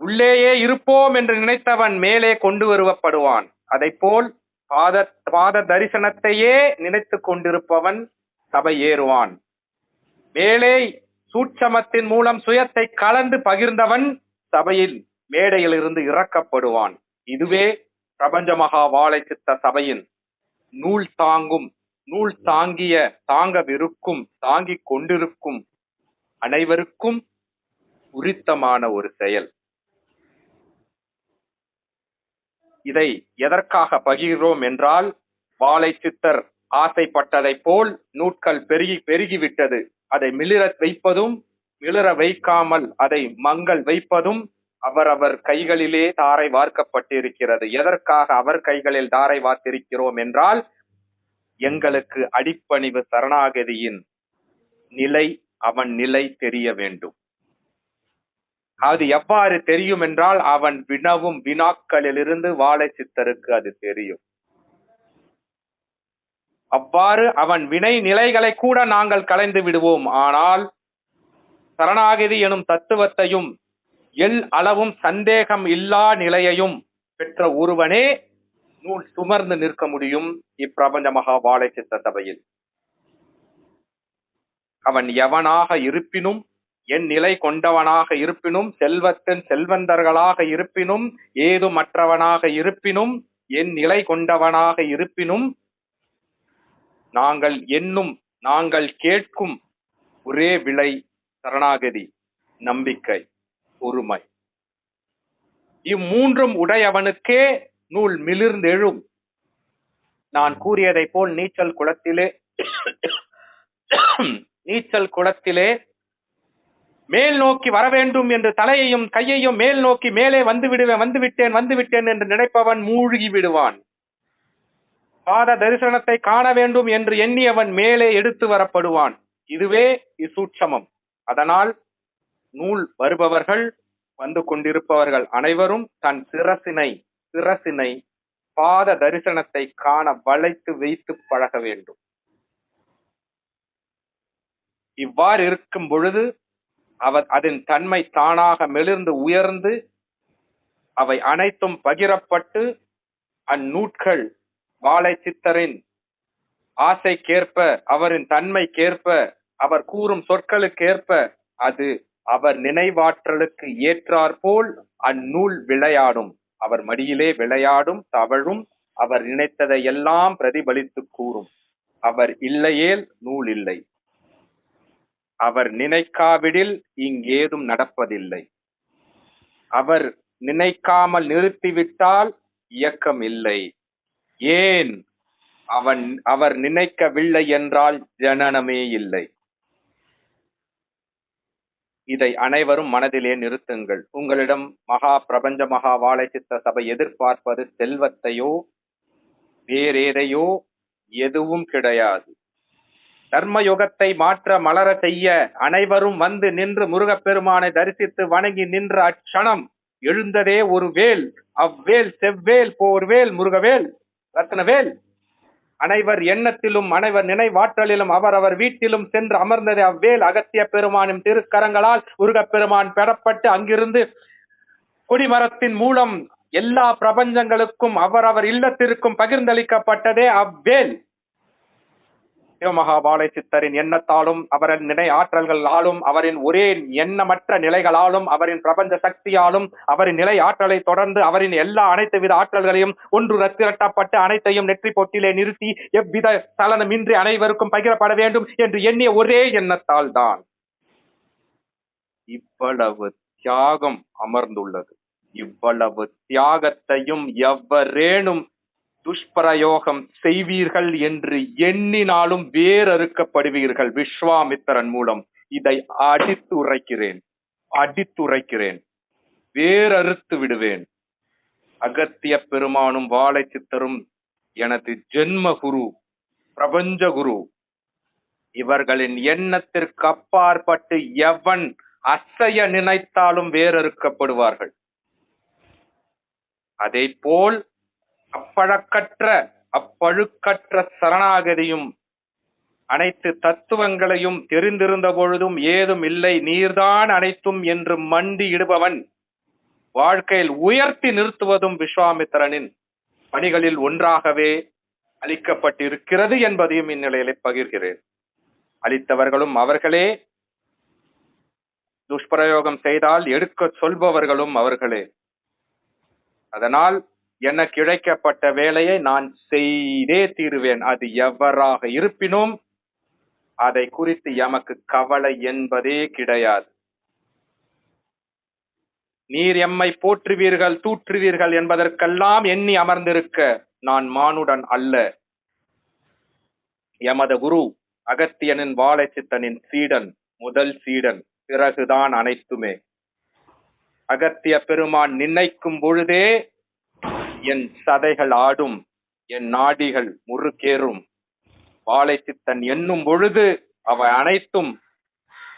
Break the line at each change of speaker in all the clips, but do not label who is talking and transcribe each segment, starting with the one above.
உள்ளேயே இருப்போம் என்று நினைத்தவன் மேலே கொண்டு வருவப்படுவான். அதை போல் பாத பாத தரிசனத்தையே நினைத்து கொண்டிருப்பவன் சபை ஏறுவான். மேலே சூட்சமத்தின் மூலம் சுயத்தை கலந்து பகிர்ந்தவன் சபையில் மேடையிலிருந்து இறக்கப்படுவான். இதுவே பிரபஞ்ச மகா வாழை சித்த சபையின் நூல் தாங்கும் நூல் தாங்கிய தாங்கவிருக்கும் தாங்கிக் கொண்டிருக்கும் அனைவருக்கும் உரித்தமான ஒரு செயல். இதை எதற்காக பகிர்கிறோம் என்றால் வாழை சித்தர் ஆசைப்பட்டதைப் போல் நூட்கள் பெருகி பெருகிவிட்டது. அதை மிளிர வைப்பதும் மிளிர வைக்காமல் அதை மங்கள் வைப்பதும் அவரவர் கைகளிலே தாரை வார்க்கப்பட்டிருக்கிறது. எதற்காக அவர் கைகளில் தாரை வார்த்திருக்கிறோம் என்றால் எங்களுக்கு அடிப்பணிவு சரணாகதியின் நிலை அவன் நிலை தெரிய வேண்டும். அது எவ்வாறு தெரியும் என்றால் அவன் வினவும் வினாக்களிலிருந்து வாழை சித்தருக்கு அது தெரியும். அவ்வாறு அவன் வினை நிலைகளை கூட நாங்கள் கலைந்து விடுவோம். ஆனால் சரணாகிதி எனும் தத்துவத்தையும் எல் அளவும் சந்தேகம் இல்லா நிலையையும் பெற்ற ஒருவனே நூல் சுமர்ந்து நிற்க முடியும் இப்பிரபஞ்ச மகா வாழை சித்த சபையில். அவன் எவனாக இருப்பினும் என் நிலை கொண்டவனாக இருப்பினும் செல்வத்தின் செல்வந்தர்களாக இருப்பினும் ஏதுமற்றவனாக இருப்பினும் என் நிலை கொண்டவனாக இருப்பினும் நாங்கள் என்னும் நாங்கள் கேட்கும் ஒரே விலை சரணாகதி நம்பிக்கை பொறுமை. இம்மூன்றும் உடையவனுக்கே நூல் மிளிர்ந்தெழும். நான் கூறியதைப் போல் நீச்சல் குளத்திலே நீச்சல் குளத்திலே மேல் நோக்கி வர வேண்டும் என்று தலையையும் கையையும் மேல் நோக்கி மேலே வந்து விடுவேன் வந்து விட்டேன் வந்து விட்டேன் என்று நினைப்பவன் மூழ்கி விடுவான். பாத தரிசனத்தை காண வேண்டும் என்று எண்ணியவன் மேலே எடுத்து வரப்படுவான். இதுவே இசூட்சமம். அதனால் நூல் வருபவர்கள் வந்து கொண்டிருப்பவர்கள் அனைவரும் தன் சிரசினை சிரசினை பாத தரிசனத்தை காண வளைத்து வைத்து பழக வேண்டும். இவ்வாறு இருக்கும் பொழுது அவர் அதன் தன்மை தானாக மெலிர்ந்து உயர்ந்து அவை அனைத்தும் பகிரப்பட்டு அந்நூட்கள் வாழை சித்தரின் ஆசைக்கேற்ப அவரின் தன்மைக்கேற்ப அவர் கூறும் சொற்களுக்கேற்ப அது அவர் நினைவாற்றலுக்கு ஏற்றாற்போல் அந்நூல் விளையாடும். அவர் மடியிலே விளையாடும் தவழும் அவர் நினைத்ததை எல்லாம் பிரதிபலித்து கூறும். அவர் இல்லையேல் நூல் இல்லை. அவர் நினைக்காவிடில் இங்கேதும் நடப்பதில்லை. அவர் நினைக்காமல் நிறுத்திவிட்டால் இயக்கம் இல்லை ஏன்? அவன் அவர் நினைக்கவில்லை என்றால் ஜனனமே இல்லை. இதை அனைவரும் மனதிலே நிறுத்துங்கள். உங்களிடம் மகா பிரபஞ்ச மகா வாழை சித்த சபை எதிர்பார்ப்பது செல்வத்தையோ வேறேதையோ எதுவும் கிடையாது. தர்மயுகத்தை மாற்ற மலர செய்ய அனைவரும் வந்து நின்று முருகப்பெருமானை தரிசித்து வணங்கி நின்ற அச்சணம் எழுந்ததே ஒரு வேல். அவ்வேல் செவ்வேல் போர்வேல் முருகவேல் ரத்னவேல். அனைவர் எண்ணத்திலும் அனைவர் நினைவாற்றலிலும் அவரவர் வீட்டிலும் சென்று அமர்ந்தது அவ்வேல். அகத்திய பெருமானின் திருக்கரங்களால் முருகப் பெருமான் பெறப்பட்டு அங்கிருந்து குடிமரத்தின் மூலம் எல்லா பிரபஞ்சங்களுக்கும் அவரவர் இல்லத்திற்கும் பகிர்ந்தளிக்கப்பட்டதே அவ்வேல். சிவமகாபாலை சித்தரின் எண்ணத்தாலும் அவரின் நினை ஆற்றல்களாலும் அவரின் ஒரே எண்ணமற்ற நிலைகளாலும் அவரின் பிரபஞ்ச சக்தியாலும் அவரின் நிலை ஆற்றலை தொடர்ந்து அவரின் எல்லா அனைத்து வித ஆற்றல்களையும் ஒன்று ரத்திரட்டப்பட்டு அனைத்தையும் நெற்றி பொட்டிலே நிறுத்தி எவ்வித சலனமின்றி அனைவருக்கும் பகிரப்பட வேண்டும் என்று எண்ணிய ஒரே எண்ணத்தால் தான் இவ்வளவு தியாகம் அமர்ந்துள்ளது. இவ்வளவு தியாகத்தையும் எவ்வரேனும் துஷ்பிரயோகம் செய்வீர்கள் என்று எண்ணினாலும் வேறறுக்கப்படுவீர்கள் விஸ்வாமித்திரன் மூலம். இதை அடித்துரைக்கிறேன். அடித்துரைக்கிறேன். வேறறுத்து விடுவேன். அகத்திய பெருமானும் வாழை சித்தரும் எனது ஜென்ம குரு பிரபஞ்ச குரு இவர்களின் எண்ணத்திற்கு அப்பாற்பட்டு எவன் அசைய நினைத்தாலும் வேறறுக்கப்படுவார்கள். அதே போல் அப்பழக்கற்ற அப்பழுக்கற்ற சரணாகதியும் அனைத்து தத்துவங்களையும் தெரிந்திருந்த பொழுதும் ஏதும் இல்லை நீர்தான் அனைத்தும் என்று மண்டி இடுபவன் வாழ்க்கையில் உயர்த்தி நிறுத்துவதும் விஸ்வாமித்திரனின் பணிகளில் ஒன்றாகவே அளிக்கப்பட்டிருக்கிறது என்பதையும் இந்நிலையிலே பகிர்கிறேன். அளித்தவர்களும் அவர்களே துஷ்பிரயோகம் செய்தால் எடுக்க சொல்பவர்களும் அவர்களே. அதனால் எனக்கு இழைக்கப்பட்ட வேலையை நான் செய்தே தீருவேன். அது எவராக இருப்பினும் அதை குறித்து எமக்கு கவலை என்பதே கிடையாது. நீர் எம்மை போற்றுவீர்கள் தூற்றுவீர்கள் என்பதற்கெல்லாம் எண்ணி அமர்ந்திருக்க நான் மானுடன் அல்ல. எமது குரு அகத்தியனின் வாழைச்சித்தனின் சீடன் முதல் சீடன் பிறகுதான் அனைத்துமே. அகத்திய பெருமான் நினைக்கும் பொழுதே என் சதைகள் ஆடும் என் நாடிகள் முறுக்கேறும் வாழைச்சித்தன் எண்ணும் பொழுது அவை அனைத்தும்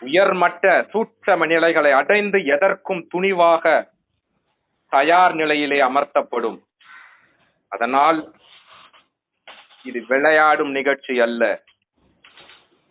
உயர்மட்ட சூட்சம நிலைகளை அடைந்து எதற்கும் துணிவாக தயார் நிலையிலே அமர்த்தப்படும். அதனால் இது விளையாடும் நிகழ்ச்சி அல்ல.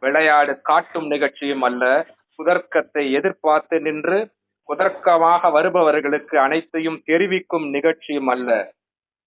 விளையாடு காட்டும் நிகழ்ச்சியும் அல்ல. சுதர்க்கத்தை எதிர்பார்த்து நின்று குதர்க்கமாக வருபவர்களுக்கு அனைத்தையும் தெரிவிக்கும் நிகழ்ச்சியும் அல்ல.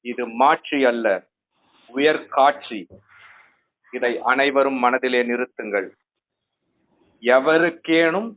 இது மாட்சி அல்ல உயர் காட்சி. இதை அனைவரும் மனதிலே நிறுத்துங்கள். எவருக்கேனும்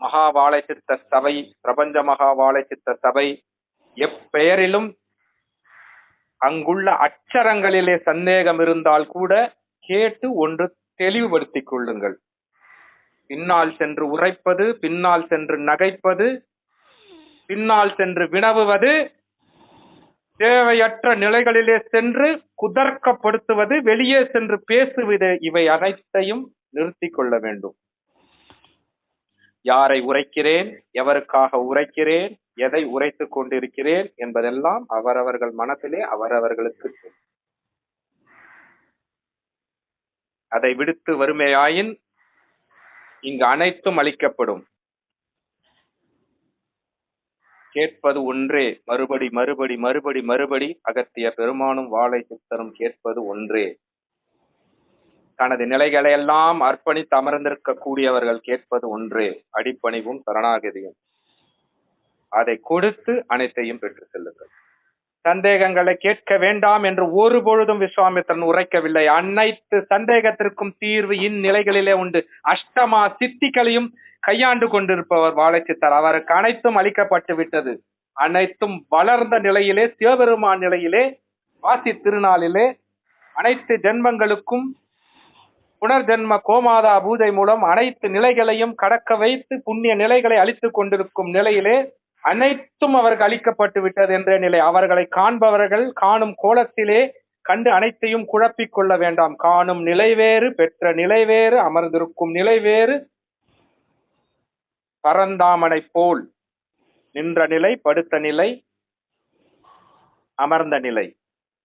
மகாவாழை சித்த சபை பிரபஞ்ச மகாவாழை சித்த சபை எப்பெயரிலும் அங்குள்ள அச்சரங்களிலே சந்தேகம் இருந்தால் கூட கேட்டு ஒன்று தெளிவுபடுத்திக் கொள்ளுங்கள். பின்னால் சென்று உரைப்பது பின்னால் சென்று நகைப்பது பின்னால் சென்று வினவுவது தேவையற்ற நிலைகளிலே சென்று குதர்க்கப்படுத்துவது வெளியே சென்று பேசுவது இவை அனைத்தையும் நிறுத்தி கொள்ள வேண்டும். யாரை உரைக்கிறேன் எவருக்காக உரைக்கிறேன் எதை உரைத்துக் கொண்டிருக்கிறேன் என்பதெல்லாம் அவரவர்கள் மனத்திலே அவரவர்களுக்கு அதை விடுத்து வறுமையாயின் இங்கு அனைத்தும் அளிக்கப்படும். கேட்பது ஒன்றே மறுபடி மறுபடி மறுபடி மறுபடி அகத்திய பெருமானும் வாழை சித்தரும் கேட்பது ஒன்றே. தனது நிலைகளை எல்லாம் அர்ப்பணித்து அமர்ந்திருக்க கூடியவர்கள் கேட்பது ஒன்றே. அடிப்பணிவும் சரணாகதியும். அதை கொடுத்து அனைத்தையும் பெற்று செல்லுங்கள். சந்தேகங்களை கேட்க வேண்டாம் என்று ஒரு பொழுதும் விஸ்வாமித்திரன் உரைக்கவில்லை. அனைத்து சந்தேகத்திற்கும் தீர்வு இந்நிலைகளிலே உண்டு. அஷ்டமா சித்திகளையும் கையாண்டு கொண்டிருப்பவர் வாழைச்சித்தர் அவருக்கு அனைத்தும் அளிக்கப்பட்டு விட்டது. அனைத்தும் வளர்ந்த நிலையிலே சிவபெருமான் நிலையிலே வாசி திருநாளிலே அனைத்து ஜென்மங்களுக்கும் புனர்ஜென்ம கோமாதா பூஜை மூலம் அனைத்து நிலைகளையும் கடக்க வைத்து புண்ணிய நிலைகளை அளித்துக் கொண்டிருக்கும் நிலையிலே அனைத்தும் அவருக்கு அளிக்கப்பட்டு விட்டது என்ற நிலை. அவர்களை காண்பவர்கள் காணும் கோலத்திலே கண்டு அனைத்தையும் குழப்பிக் கொள்ள வேண்டாம். காணும் நிலைவேறு பெற்ற நிலைவேறு அமர்ந்திருக்கும் நிலைவேறு பரந்தாமனை போல் நின்ற நிலை படுத்த நிலை அமர்ந்த நிலை.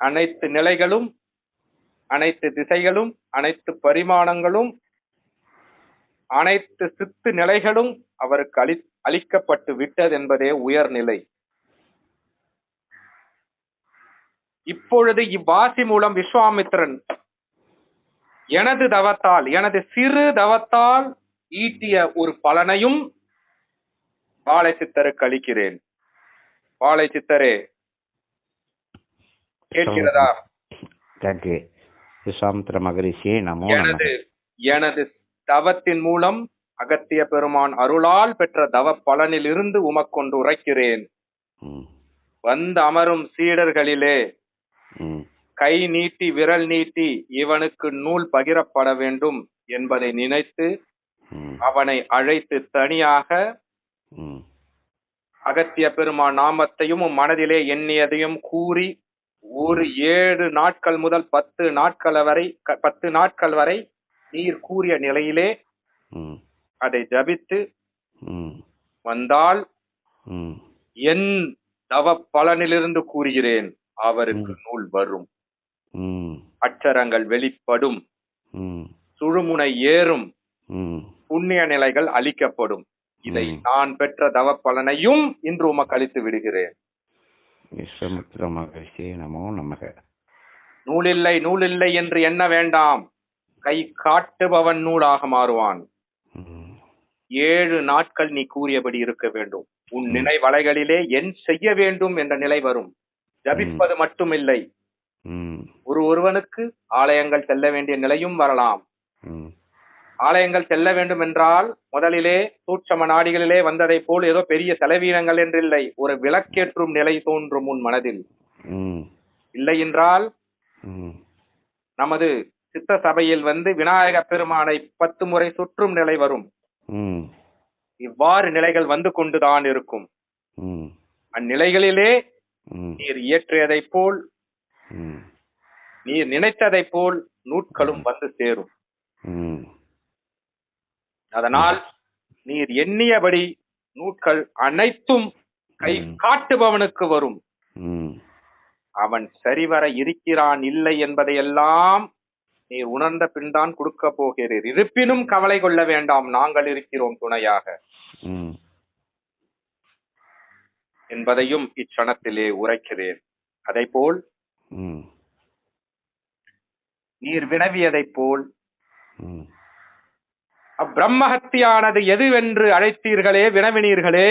அனைத்து நிலைகளும் அனைத்து திசைகளும் அனைத்து பரிமாணங்களும் அனைத்து சித்து நிலைகளும் அவருக்கு அளி அளிக்கப்பட்டு விட்டது என்பதே உயர்நிலை இப்பொழுது இவ்வாசி மூலம் விஸ்வாமித்திரன் எனது தவத்தால் எனது சிறு தவத்தால் ஈட்டிய ஒரு பலனையும் வாழை சித்தருக்கு அளிக்கிறேன் வாழை சித்தரே கேட்கிறதா
விஸ்வாமித்திர மகரிஷி நமோ
எனது எனது தவத்தின் மூலம் அகத்திய பெருமான் அருளால் பெற்ற தவ பலனில் இருந்து உமக்கொண்டு உரைக்கிறேன். வந்து அமரும் சீடர்களிலே கை நீட்டி விரல் நீட்டி இவனுக்கு நூல் பகிரப்பட வேண்டும் என்பதை நினைத்து அவனை அழைத்து தனியாக அகத்திய பெருமான் நாமத்தையும் மனதிலே எண்ணியதையும் கூறி ஒரு ஏழு நாட்கள் முதல் பத்து நாட்கள் வரை பத்து நாட்கள் வரை நீர் கூறிய நிலையிலே அதை ஜபித்து வந்தால் என் தவ பலனிலிருந்து கூறுகிறேன் அவருக்கு நூல் வரும். அச்சரங்கள் வெளிப்படும். சுழுமுனை ஏறும். புண்ணிய நிலைகள் அளிக்கப்படும் இதை. நான் பெற்ற தவ பலனையும் இன்று உமக்கு அளித்து விடுகிறேன்.
நமோ நமக.
நூலில்லை நூலில்லை என்று எண்ண வேண்டாம். கை காட்டுபவன் நூலாக மாறுவான். ஏழு நாட்கள் நீ கூறியபடி இருக்க வேண்டும். உன்
ம்.
நினைவலைகளிலே என் செய்ய வேண்டும் என்ற நிலை வரும். ஜபிப்பது மட்டுமில்லை. ஒரு ஒருவனுக்கு ஆலயங்கள் செல்ல வேண்டிய நிலையும் வரலாம். ஆலயங்கள் செல்ல வேண்டும் என்றால் முதலிலே சூட்சம நாடிகளிலே வந்ததைப் போல் ஏதோ பெரிய செலவீனங்கள் என்றில்லை. ஒரு விளக்கேற்றும் நிலை தோன்றும் உன் மனதில். இல்லை என்றால் நமது சித்த சபையில் வந்து விநாயக பெருமானை பத்து முறை சுற்றும் நிலை வரும். இவ்வாறு நிலைகள் வந்து கொண்டுதான் இருக்கும். அந்நிலைகளிலே நீர் இயற்றியதைப் போல் நீர் நினைத்ததைப் போல் நூட்களும் வந்து சேரும். அதனால் நீர் எண்ணியபடி நூட்கள் அனைத்தும் கை. காட்டுபவனுக்கு வரும். அவன் சரிவர இருக்கிறான் இல்லை என்பதையெல்லாம் நீர் உணர்ந்த பின் தான் கொடுக்க போகிறீர். இருப்பினும் கவலை கொள்ள வேண்டாம் நாங்கள் இருக்கிறோம் துணையாக. என்பதையும் இச்சணத்திலே உரைக்கிறேன். அதைப்போல்
ம்.
நீர் வினவியதைப் போல்
ம்.
அப்பிரம்மஹத்தியானது எதுவென்று அழைத்தீர்களே வினவினீர்களே?